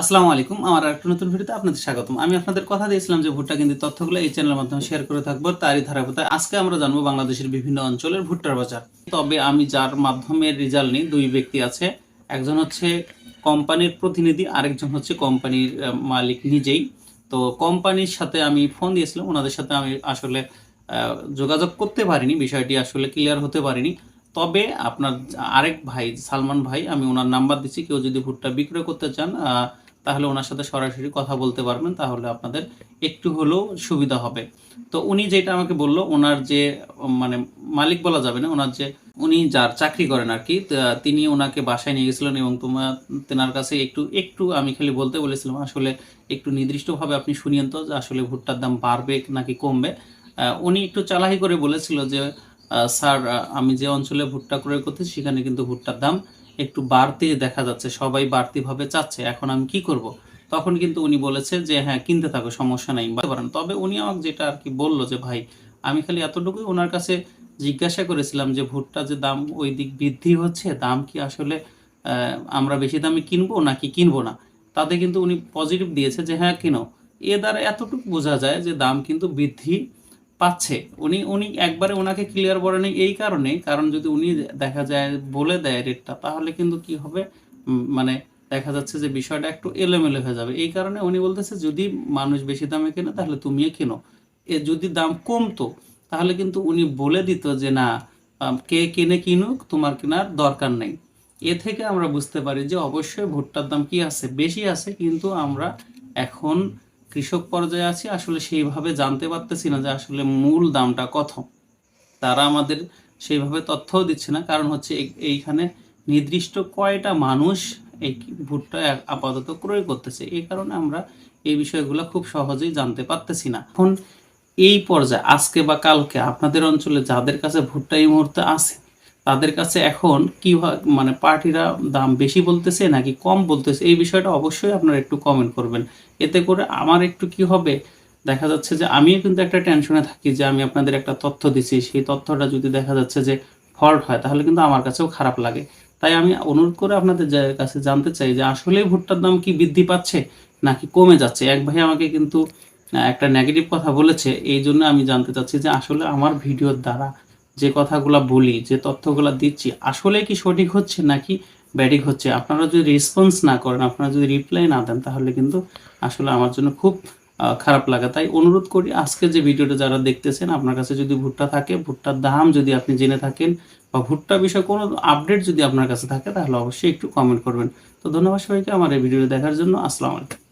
আসসালামু আলাইকুম। আমার একটা নতুন ভিডিওতে আপনাদের স্বাগতম। আমি আপনাদের কথা দিয়েছিলাম যে ভুট্টা কিন্তু তথ্যগুলো এই চ্যানেলের মাধ্যমে শেয়ার করে থাকব। তারই ধারাবাহিকতায় আজকে আমরা জানব বাংলাদেশের বিভিন্ন অঞ্চলের ভুট্টার বাজার। তবে আমি যার মাধ্যমে রেজাল্ট নিই, দুই ব্যক্তি আছে। একজন হচ্ছে কোম্পানির প্রতিনিধি, আরেকজন হচ্ছে কোম্পানির মালিক নিজেই। তো কোম্পানির সাথে আমি ফোন দিয়েছিলাম, ওনাদের সাথে আমি আসলে যোগাযোগ করতে পারিনি। বিষয়টি আসলে ক্লিয়ার হতে পারিনি। তবে আপনার আরেক ভাই, সালমান ভাই, আমি ওনার নাম্বার দিচ্ছি। কেউ যদি ভুট্টা বিক্রয় করতে চান তাহলে ওনার সাথে সরাসরি কথা বলতে পারবেন, তাহলে আপনাদের একটু হলেও সুবিধা হবে। তো উনি যেটা আমাকে বলল, ওনার যে মানে মালিক বলা যাবে না, ওনার যে, উনি যার চাকরি করেন আর কি তিনি ওনাকে বাসায় নিয়ে গেছিলেন এবং তোমার তেনার কাছে একটু একটু আমি খালি বলতে বলেছিলাম, আসলে একটু নির্দিষ্টভাবে আপনি শুনিয়েন তো যে আসলে ভুট্টার দাম বাড়বে নাকি কমবে। উনি একটু চালাকি করে বলেছিল যে স্যার আমি যে অঞ্চলে ভুট্টা ক্রয় করতেছি, সেখানে কিন্তু ভুট্টার দাম একটু বাড়তে দেখা যাচ্ছে, সবাই বাড়তিভাবে চাচ্ছে, এখন আমি কি করব? তখন কিন্তু উনি বলেছে যে হ্যাঁ কিনতে থাকো, সমস্যা নাই। পারেন। তবে উনি আমাকে যেটা আর কি বলল যে, ভাই, আমি খালি এতটুকুই ওনার কাছে জিজ্ঞাসা করেছিলাম যে, ভুট্টা যে দাম ওই দিক বৃদ্ধি হচ্ছে, দাম কি আসলে আমরা বেশি দামে কিনবো নাকি কিনবো না? তাতে কিন্তু উনি পজিটিভ দিয়েছে যে হ্যাঁ কিনো। এ দ্বারা এতটুকু বোঝা যায় যে, দাম কিন্তু বৃদ্ধি পাচ্ছে। উনি উনি একবারে ওনাকে ক্লিয়ার বলেন এই কারণে কারণ যদি উনি দেখা যায়, বলে দেয় রেটটা তাহলে কিন্তু কি হবে? মানে দেখা যাচ্ছে যে বিষয়টা একটু এলোমেলো হয়ে যাবে। এই কারণে উনি বলতেছে, যদি মানুষ বেশি দামে কেনে, তাহলে তুমিও কেনো। এ যদি দাম কমতো, তাহলে কিন্তু উনি বলে দিত যে, না কে কিনে কিনুক, তোমার কেনার দরকার নেই। এ থেকে আমরা বুঝতে পারি যে, অবশ্যই ভুট্টার দাম কি আছে? বেশি আছে, কিন্তু আমরা এখন কৃষক পর্যায়ে আছি, আসলে সেইভাবে জানতে পারতেছি না যে আসলে মূল দামটা কত। তারা আমাদের সেইভাবে তথ্যও দিচ্ছে না, কারণ হচ্ছে এই- এইখানে নির্দিষ্ট কয়টা মানুষ এই ভুট্টা আপাতত ক্রয় করতেছে। এই কারণে আমরা এই বিষয়গুলো খুব সহজেই জানতে পারতেছি না। এখন এই পর্যায়ে, আজকে বা কালকে, আপনাদের অঞ্চলে যাদের কাছে ভুট্টা এই মুহূর্তে আছে তাদের কাছে এখন কি মানে পার্টিরা দাম বেশি বলতেছে নাকি কম বলতেছে? এই বিষয়টা অবশ্যই আপনারা একটু কমেন্ট করবেন। এতে করে আমার একটু কি হবে, দেখা যাচ্ছে যে আমিও কিন্তু একটা টেনশনে থাকি যে আমি আপনাদের একটা তথ্য দিচ্ছি সেই তথ্যটা যদি দেখা যাচ্ছে যে ফল্ট হয়, তাহলে কিন্তু আমার কাছেও খারাপ লাগে। তাই আমি অনুরোধ করে আপনাদের কাছে জানতে চাই যে আসলেই ভুট্টার দাম কি বৃদ্ধি পাচ্ছে নাকি কমে যাচ্ছে? এক ভাই আমাকে কিন্তু একটা নেগেটিভ কথা বলেছে। এই জন্য আমি জানতে চাচ্ছি যে আসলে আমার ভিডিওর দ্বারা যে কথাগুলো বলি, যে তথ্যগুলো দিচ্ছি, আসলে কি সঠিক হচ্ছে নাকি ব্যাডিক হচ্ছে? আপনারা যদি রেসপন্স না করেন, আপনারা যদি রিপ্লাই না দেন, তাহলে কিন্তু আসলে আমার জন্য খুব খারাপ লাগে। তাই অনুরোধ করি, আজকে যে ভিডিওটা যারা দেখতেছেন, আপনার কাছে যদি ভুট্টা থাকে, ভুট্টার দাম যদি আপনি জেনে থাকেন বা ভুট্টা বিষয়ে কোনো আপডেট যদি আপনার কাছে থাকে, তাহলে অবশ্যই একটু কমেন্ট করবেন। তো ধন্যবাদ সবাইকে আমার এই ভিডিও দেখার জন্য। আসসালামু আলাইকুম।